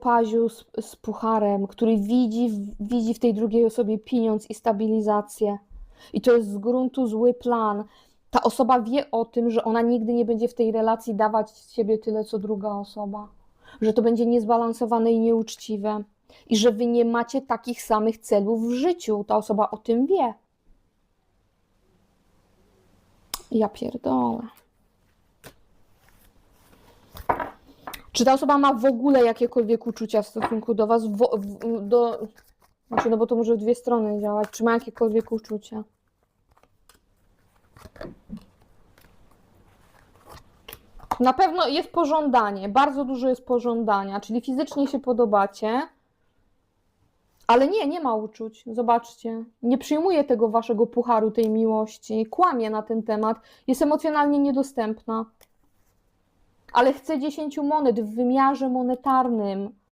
paziu z, z pucharem, który widzi, widzi w tej drugiej osobie pieniądz i stabilizację. I to jest z gruntu zły plan. Ta osoba wie o tym, że ona nigdy nie będzie w tej relacji dawać z siebie tyle, co druga osoba. Że to będzie niezbalansowane i nieuczciwe. I że wy nie macie takich samych celów w życiu. Ta osoba o tym wie. Ja pierdolę. Czy ta osoba ma w ogóle jakiekolwiek uczucia w stosunku do was? W, do, znaczy, no bo to może w dwie strony działać. Czy ma jakiekolwiek uczucia? Na pewno jest pożądanie, bardzo dużo jest pożądania, czyli fizycznie się podobacie, ale nie, nie ma uczuć. Zobaczcie, nie przyjmuje tego waszego pucharu, tej miłości, kłamie na ten temat, jest emocjonalnie niedostępna ale chce 10 monet w wymiarze monetarnym.